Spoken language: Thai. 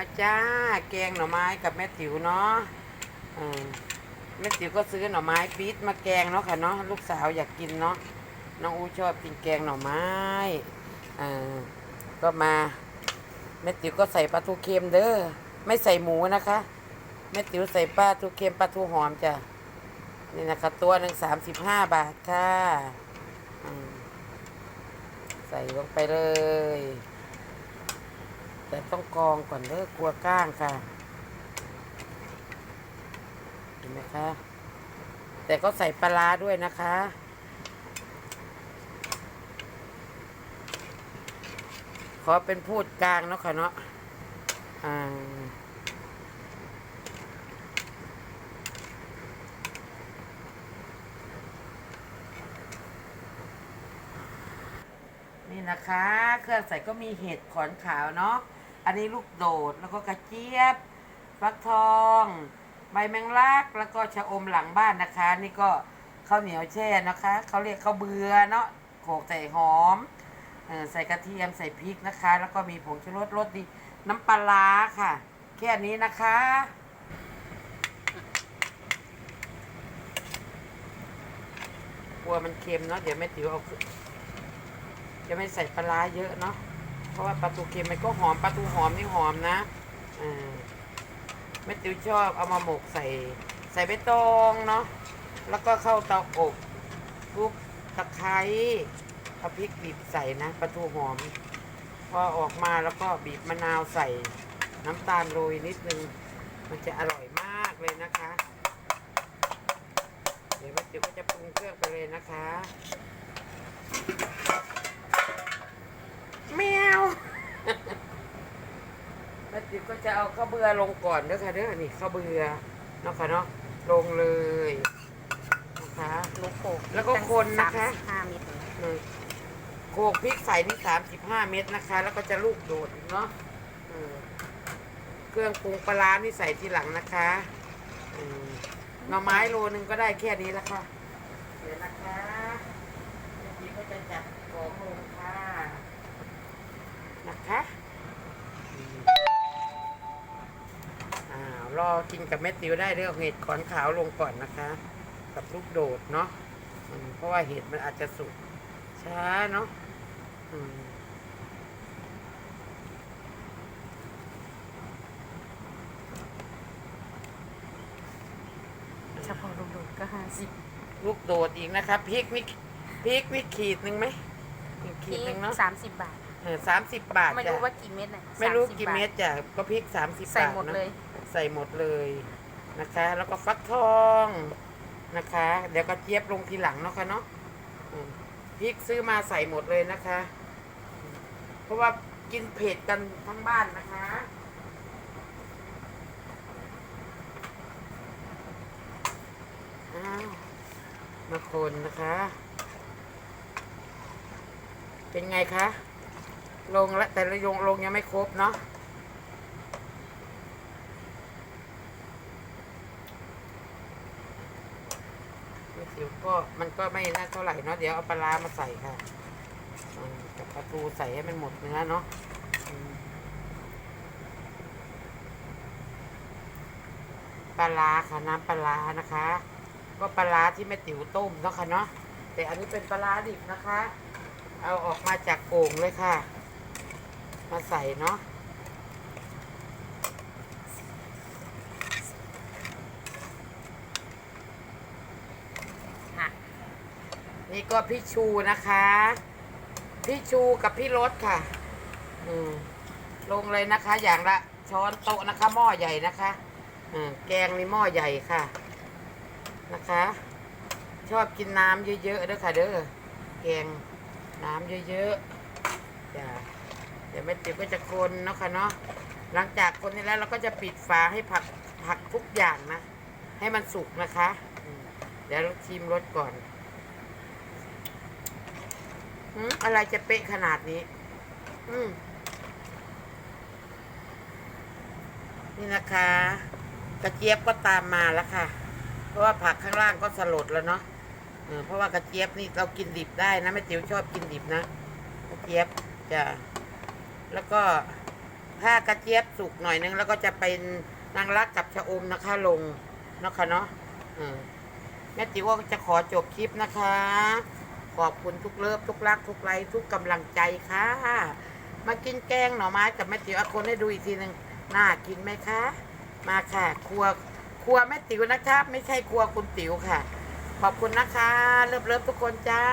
มาจ้าแกงหน่อไม้กับแม่ติ๋วเนาะแม่ติ๋วก็ซื้อหน่อไม้ปี๊ดมาแกงเนาะค่ะเนาะลูกสาวอยากกินเนาะน้องอูชอบกินแกงหน่อไม้อก็มาแม่ติ๋วก็ใส่ปลาทูเค็มเด้อไม่ใส่หมูนะคะแม่ติ๋วใส่ปลาทูเค็มปลาทูหอมจ้ะนี่นะคะตัวหนึ่งสามสิบห้าบาทค่ะใส่ลงไปเลย แต่ต้องกรองก่อนเด้อกลัวก้างค่ะ เห็นไหมคะ แต่ก็ใส่ปลาร้าด้วยนะคะ ขอเป็นพูดกลางเนาะค่ะเนาะอ่านี่นะคะ เครื่องใส่ก็มีเห็ดขอนขาวเนาะ อันนี้ลูกโดดแล้วก็กระเจี๊ยบฟักทอง ใบแมงลักแล้วก็ชะอมหลังบ้านนะคะ นี่ก็ข้าวเหนียวแช่นะคะเขาเรียกข้าวเบือเนาะโขกใส่หอมใส่กระเทียมใส่พริกนะคะ แล้วก็มีผงชูรสรสดีน้ำปลาค่ะ แค่นี้นะคะกลัวมันเค็มเนาะเดี๋ยวแม่ติ๋วเอาจะไม่ใส่ปลาเยอะเนาะ ราะว่าปลาทูเค็มมันก็หอมปลาทูหอมนี่หอมนะอ่าแม่ติ๋วชอบเอามาหมกใส่ใส่ใบตองเนาะแล้วก็เข้าเตาอบทุบตะไคร้เอาพริกบีบใส่นะปลาทูหอม พอออกมาแล้วก็บีบมะนาวใส่น้ำตาลโรยนิดนึง มันจะอร่อยมากเลยนะคะ เดี๋ยวแม่ติ๋วก็จะปรุงเครื่องไปเลยนะคะแมว แม่ติ๋วก็จะเอาข้าวเบือลงก่อนเด้อค่ะเด้อนี่ข้าวเบือเนาะค่ะเนาะลงเลยนะคะลูกโขกแล้วก็คนนะคะห้าเม็ดเลยอืมโขลกพริกใส่นี่สามสิบห้าเม็ดนะคะ แล้วก็จะลูกโดดอีกเนาะอืมเครื่องปรุงปลาร้านี่ใส่ทีหลังนะคะอืมหน่อไม้โลนึงก็ได้แค่นี้ละค่ะเดี๋ยวนะคะแม่ติ๋วก็จะจัดของลงค่ะนะคะ รอกินกับเม็ดติ๋วได้เรื่องเห็ดขอนขาวลงก่อนนะคะ กับลูกโดดเนาะอืมเพราะว่าเห็ดมันอาจจะสุกช้าเนาะอืมเฉพาะลูกๆก็ห้าสิบลูกโดดอีกนะคะพริกวิพริกวิขีดหนึ่งไหมอีกขีดหนึ่งเนาะสามสิบบาทเออ สามสิบบาทไม่จ้ะรู้ว่ากี่เม็ดน่ะไม่รู้30กี่บาทเม็ดจ้ะก็พริกสามสิบใส่บาทหมดนะเลยใส่หมดเลยนะคะ แล้วก็ฟักทองนะคะ เดี๋ยวก็เจี๊ยบลงทีหลังเนาะค่ะเนาะอืมพริกซื้อมาใส่หมดเลยนะคะอืมเพราะว่ากินเผ็ดกันทั้งบ้านนะคะ อ้าวมาคนนะคะ เป็นไงคะ ลงแล้วแต่ละยงลงยังไม่ครบเนาะไม่สิวก็มันก็ไม่น่าเท่าไหร่เนาะเดี๋ยวเอาปลามาใส่ค่ะกับปลาทูใส่ให้มันหมดเนื้อเนาะปลาค่ะน้ำปลานะคะ ก็ปลาที่แม่ติ๋วต้มเนาะค่ะเนาะแต่อันนี้เป็นปลาร้าดิบนะคะ เอาออกมาจากโก่งเลยค่ะ มาใส่เนาะนี่ก็พี่ชูนะคะ พี่ชูกับพี่รถค่ะอืมลงเลยนะคะ อย่างละช้อนโต๊ะนะคะ หม้อใหญ่นะคะอืมแกงในหม้อใหญ่ค่ะ นะคะ ชอบกินน้ำเยอะๆเด้อค่ะ เด้อแกงน้ำเยอะๆจ้ะ เดี๋ยวแม่ติ๋วก็จะคนเนาะค่ะเนาะหลังจากคนนี้แล้วเราก็จะปิดฝาให้ผักผักทุกอย่างนะ ให้มันสุกนะคะ เดี๋ยวเราชิมรสก่อนอืมอะไรจะเป๊ะขนาดนี้ อืมนี่นะคะ กระเจี๊ยบก็ตามมาแล้วค่ะ เพราะว่าผักข้างล่างก็สลดแล้วเนาะเออเพราะว่ากระเจี๊ยบนี่เรากินดิบได้นะแม่ติ๋วชอบกินดิบนะกระเจี๊ยบจะ แล้วก็ถ้ากระเจี๊ยบสุกหน่อยนึง แล้วก็จะเป็นนางรักกับชะอมนะคะลงเนาะค่ะเนาะแม่ติ๋วก็จะขอจบคลิปนะคะ ขอบคุณทุกเลิฟทุกรักทุกไลค์ทุกกำลังใจค่ะ มากินแกงหน่อไม้กับแม่ติ๋วเอาคนให้ดูอีกทีหนึ่งน่ากินไหมคะ มาค่ะ ครัวครัวแม่ติ๋วนะครับไม่ใช่ครัวคุณติ๋วค่ะ ขอบคุณนะคะ เลิฟเลิฟทุกคนจ้า